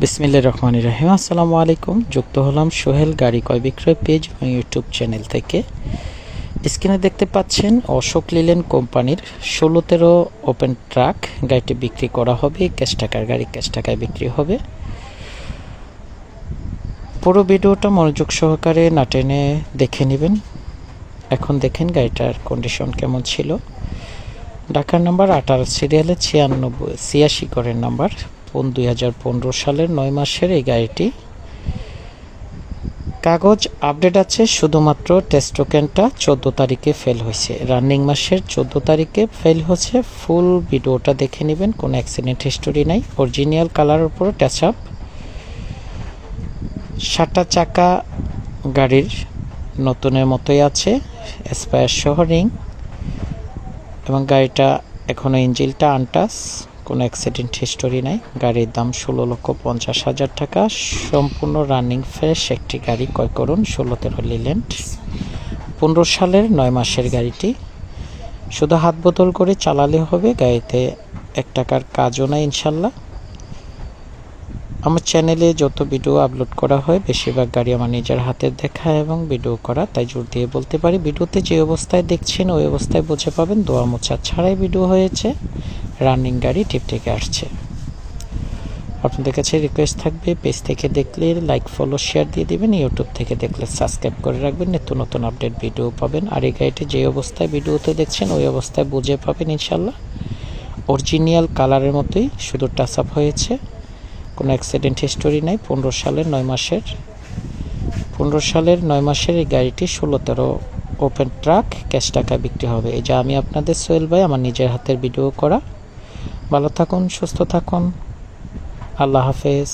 বিসমিল্লা রহমান রাহিম। আসসালামু আলাইকুম। যুক্ত হলাম সোহেল গাড়ি ক্রয় বিক্রয় পেজ এবং ইউটিউব চ্যানেল থেকে। স্ক্রিনে দেখতে পাচ্ছেন অশোক লিলেন কোম্পানির ষোলো তেরো ওপেন ট্রাক। গাড়িটি বিক্রি করা হবে। ক্যাশ টাকার গাড়ি ক্যাশ টাকায় বিক্রি হবে। পুরো ভিডিওটা মনোযোগ সহকারে না টেনে দেখে নেবেন। এখন দেখেন গাড়িটার কন্ডিশন কেমন ছিল। ঢাকার নাম্বার আঠারো, সিরিয়ালে ছিয়ানব্বই, ছিয়াশি করের নাম্বার। পন দুই হাজার পনেরো সালের নয় মাসের এই গাড়িটি। কাগজ আপডেট আছে, শুধুমাত্র টেস্ট টোকেনটা চোদ্দ তারিখে ফেল হয়েছে। রানিং মাসের চোদ্দ তারিখে ফেল হয়েছে। ফুল ভিডিওটা দেখে নেবেন, কোনো অ্যাক্সিডেন্ট হিস্টোরি নাই। অরিজিনাল কালারের উপর ট্যাচ আপ সাতটা চাকা গাড়ির নতুনের মতোই আছে স্পায়ার সহ রিং এবং গাড়িটা এখনও ইঞ্জিনটা আনটাস কোনো অ্যাক্সিডেন্ট হিস্টোরি নাই। গাড়ির দাম ষোলো লক্ষ পঞ্চাশ হাজার টাকা। সম্পূর্ণ রানিং ফ্রেশ একটি গাড়ি ক্রয় করুন ষোলো তেরো লিল্যান্ড পনেরো সালের নয় মাসের গাড়িটি। শুধু হাত বোতল করে চালালে হবে, গাড়িতে এক টাকার কাজও নাই ইনশাল্লাহ। আমার চ্যানেলে যত ভিডিও আপলোড করা হয়, বেশিরভাগ গাড়ি আমার নিজের হাতের দেখা এবং ভিডিও করা, তাই জোর দিয়ে বলতে পারি ভিডিওতে যে অবস্থায় দেখছেন, ওই অবস্থায় বুঝে পাবেন দোয়া মোছা ছাড়াই ভিডিও হয়েছে রানিং গাড়ি টিপ থেকে আসছে। আপনাদের কাছে রিকোয়েস্ট থাকবে পেজ থেকে দেখলে লাইক ফলো শেয়ার দিয়ে দেবেন ইউটিউব থেকে দেখলে সাবস্ক্রাইব করে রাখবেন, নিত্য নতুন আপডেট ভিডিও পাবেন। আর এই গাড়িটি যে অবস্থায় ভিডিওতে দেখছেন, ওই অবস্থায় বুঝে পাবেন ইনশাল্লাহ অরিজিনাল কালারের মতোই, শুধু টাচ আপ হয়েছে। কোনো অ্যাক্সিডেন্ট হিস্টোরি নাই, পনেরো সালের নয় মাসের। পনেরো সালের নয় মাসের এই গাড়িটি ষোলো তেরো ওপেন ট্রাক ক্যাশ টাকা বিক্রি হবে। এই যে আমি আপনাদের সোহেল ভাই, আমার নিজের হাতের ভিডিও করা। ভালো থাকুন, সুস্থ থাকুন। আল্লাহ হাফেজ।